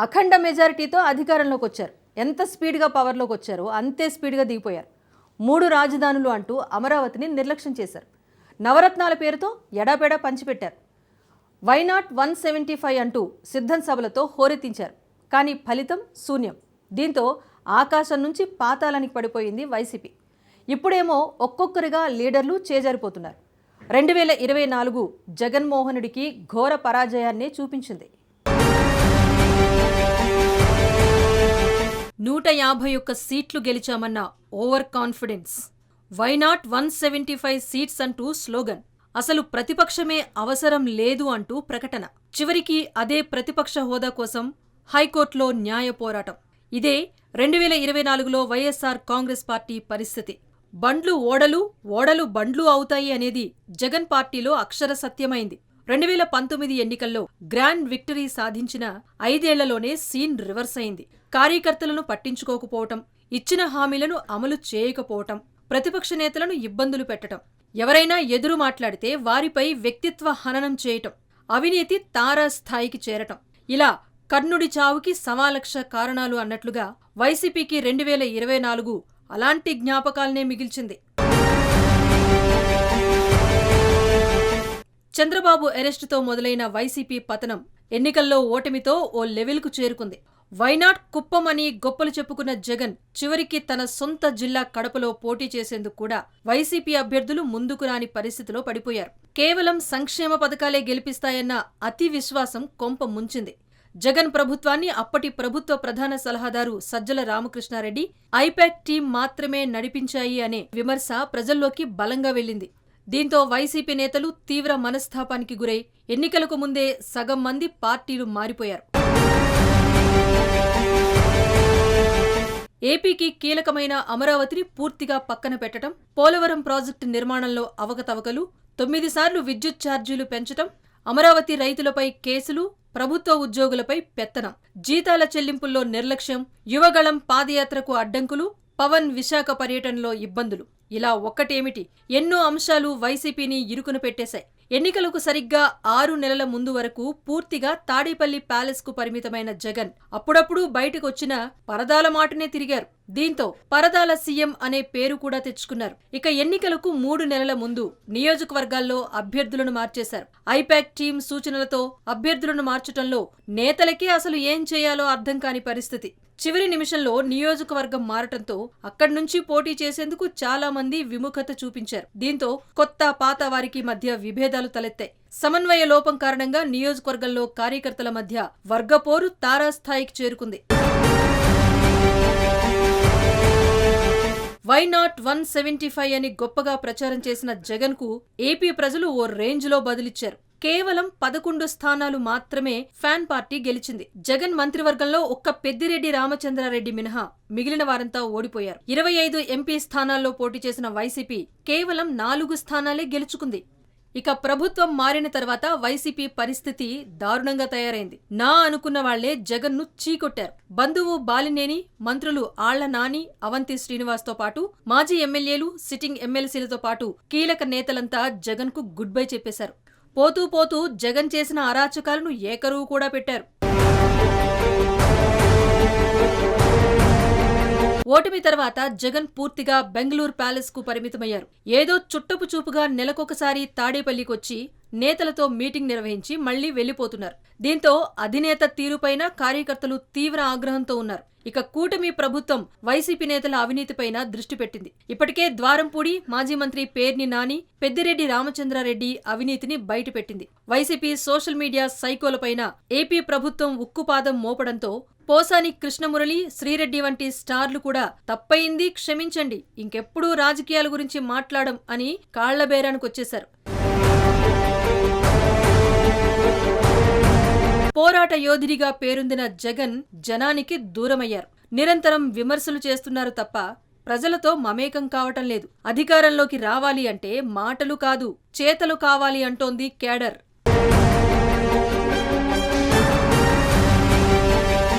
అఖండ మెజారిటీతో అధికారంలోకి వచ్చారు. ఎంత స్పీడ్గా పవర్లోకి వచ్చారో అంతే స్పీడ్గా దిగిపోయారు. మూడు రాజధానులు అంటూ అమరావతిని నిర్లక్ష్యం చేశారు. నవరత్నాల పేరుతో ఎడాపెడా పంచిపెట్టారు. Why not one seventy five అంటూ సిద్ధం సభలతో హోరెత్తించారు. కానీ ఫలితం శూన్యం. దీంతో ఆకాశం నుంచి పాతాళానికి పడిపోయింది వైసీపీ. ఇప్పుడేమో ఒక్కొక్కరిగా లీడర్లు చేజారిపోతున్నారు. రెండు వేల ఇరవై నాలుగు జగన్మోహనుడికి ఘోర పరాజయాన్నే చూపించింది. నూట యాభై ఒక్క సీట్లు గెలిచామన్న over confidence why not one seventy five seats అంటూ స్లోగన్. అసలు ప్రతిపక్షమే అవసరం లేదు అంటూ ప్రకటన. చివరికి అదే ప్రతిపక్ష హోదా కోసం హైకోర్టులో న్యాయ పోరాటం. ఇదే రెండు వేల ఇరవై నాలుగులో వైఎస్ఆర్ కాంగ్రెస్ పార్టీ పరిస్థితి. బండ్లు ఓడలు ఓడలు బండ్లు అవుతాయి అనేది జగన్ పార్టీలో అక్షర సత్యమైంది. రెండు వేల పంతొమ్మిది ఎన్నికల్లో గ్రాండ్ విక్టరీ సాధించిన ఐదేళ్ళలోనే సీన్ రివర్స్ అయింది. కార్యకర్తలను పట్టించుకోకపోవటం ఇచ్చిన హామీలను అమలు చేయకపోవటం ప్రతిపక్ష నేతలను ఇబ్బందులు పెట్టటం ఎవరైనా ఎదురు మాట్లాడితే వారిపై వ్యక్తిత్వ హననం చేయటం అవినీతి తారాస్థాయికి చేరటం. ఇలా కర్ణుడి చావుకి సమాలక్ష కారణాలు అన్నట్లుగా వైసీపీకి రెండు వేల ఇరవై నాలుగు అలాంటి జ్ఞాపకాలనే మిగిల్చింది. చంద్రబాబు అరెస్టుతో మొదలైన వైసీపీ పతనం ఎన్నికల్లో ఓటమితో ఓ లెవెల్కు చేరుకుంది. వైనాట్ కుప్పం అని గొప్పలు చెప్పుకున్న జగన్ చివరికి తన సొంత జిల్లా కడపలో పోటీ చేసేందుకు కూడా వైసీపీ అభ్యర్థులు ముందుకు రాని పరిస్థితిలో పడిపోయారు. కేవలం సంక్షేమ పథకాలే గెలిపిస్తాయన్న అతి విశ్వాసం కొంప ముంచింది. జగన్ ప్రభుత్వాన్ని అప్పటి ప్రభుత్వ ప్రధాన సలహాదారు సజ్జల రామకృష్ణారెడ్డి ఐపాక్ టీం మాత్రమే నడిపించాయి అనే విమర్శ ప్రజల్లోకి బలంగా వెళ్ళింది. దీంతో వైసీపీ నేతలు తీవ్ర మనస్తాపానికి గురై ఎన్నికలకు ముందే సగం మంది పార్టీలు మారిపోయారు. ఏపీకి కీలకమైన అమరావతిని పూర్తిగా పక్కన పెట్టడం పోలవరం ప్రాజెక్టు నిర్మాణంలో అవకతవకలు తొమ్మిది సార్లు విద్యుత్ ఛార్జీలు పెంచటం అమరావతి రైతులపై కేసులు ప్రభుత్వ ఉద్యోగులపై పెత్తనం జీతాల చెల్లింపుల్లో నిర్లక్ష్యం యువగళం పాదయాత్రకు అడ్డంకులు పవన్ విశాఖ పర్యటనలో ఇబ్బందులు. ఇలా ఒక్కటేమిటి? ఎన్నో అంశాలు వైసీపీని ఇరుకున పెట్టేశాయి. ఎన్నికలకు సరిగ్గా ఆరు నెలల ముందు వరకు పూర్తిగా తాడేపల్లి ప్యాలెస్కు పరిమితమైన జగన్ అప్పుడప్పుడు బయటకొచ్చిన పరదాల మాటనే తిరిగారు. దీంతో పరదాల సీఎం అనే పేరు కూడా తెచ్చుకున్నారు. ఇక ఎన్నికలకు మూడు నెలల ముందు నియోజకవర్గాల్లో అభ్యర్థులను మార్చేశారు. ఐపాక్ టీం సూచనలతో అభ్యర్థులను మార్చటంలో నేతలకే అసలు ఏం చేయాలో అర్థం కాని పరిస్థితి. చివరి నిమిషంలో నియోజకవర్గం మారటంతో అక్కడి నుంచి పోటీ చేసేందుకు చాలా మంది విముఖత చూపించారు. దీంతో కొత్త పాత వారికి మధ్య విభేదాలు తలెత్తాయి. సమన్వయ లోపం కారణంగా నియోజకవర్గంలో కార్యకర్తల మధ్య వర్గపోరు తారాస్థాయికి చేరుకుంది. Why not one seventy five అని గొప్పగా ప్రచారం చేసిన జగన్కు ఏపీ ప్రజలు ఓ రేంజ్లో బదిలిచ్చారు. కేవలం పదకొండు స్థానాలు మాత్రమే ఫ్యాన్ పార్టీ గెలిచింది. జగన్ మంత్రివర్గంలో ఒక్క పెద్దిరెడ్డి రామచంద్రారెడ్డి మినహా మిగిలిన వారంతా ఓడిపోయారు. ఇరవై ఐదు ఎంపీ స్థానాల్లో పోటీ చేసిన వైసీపీ కేవలం నాలుగు స్థానాలే గెలుచుకుంది. ఇక ప్రభుత్వం మారిన తర్వాత వైసీపీ పరిస్థితి దారుణంగా తయారైంది. నా అనుకున్న వాళ్ళే జగన్ను చీకొట్టారు. బంధువు బాలినేని మంత్రులు ఆళ్ళ నాని అవంతి శ్రీనివాస్తో పాటు మాజీ ఎమ్మెల్యేలు సిట్టింగ్ ఎమ్మెల్సీలతో పాటు కీలక నేతలంతా జగన్కు గుడ్ బై చెప్పేశారు. పోతూ పోతూ జగన్ చేసిన అరాచకాలను ఏకరువు కూడా పెట్టారు. ఓటమి తర్వాత జగన్ పూర్తిగా బెంగళూరు ప్యాలెస్కు పరిమితమయ్యారు. ఏదో చుట్టపు చూపుగా నెలకొకసారి తాడేపల్లికొచ్చి నేతలతో మీటింగ్ నిర్వహించి మళ్ళీ వెళ్ళిపోతున్నారు దీంతో అధినేత తీరుపైన కార్యకర్తలు తీవ్ర ఆగ్రహంతో ఉన్నారు. ఇక కూటమి ప్రభుత్వం వైసీపీ నేతల అవినీతిపైన దృష్టి పెట్టింది. ఇప్పటికే ద్వారంపూడి మాజీ మంత్రి పేర్ని నాని పెద్దిరెడ్డి రామచంద్రారెడ్డి అవినీతిని బయటపెట్టింది. వైసీపీ సోషల్ మీడియా సైకోలపైన ఏపీ ప్రభుత్వం ఉక్కుపాదం మోపడంతో పోసాని కృష్ణమురళి శ్రీరెడ్డి వంటి స్టార్లు కూడా తప్పయింది క్షమించండి. ఇంకెప్పుడూ రాజకీయాల గురించి మాట్లాడం అని కాళ్ళబేరానికొచ్చేశారు పోరాట యోధుడిగా పేరొందిన జగన్ జనానికి దూరమయ్యారు. నిరంతరం విమర్శలు చేస్తున్నారు తప్ప ప్రజలతో మమేకం కావటం లేదు. అధికారంలోకి రావాలి అంటే మాటలు కాదు చేతలు కావాలి అంటోంది కేడర్.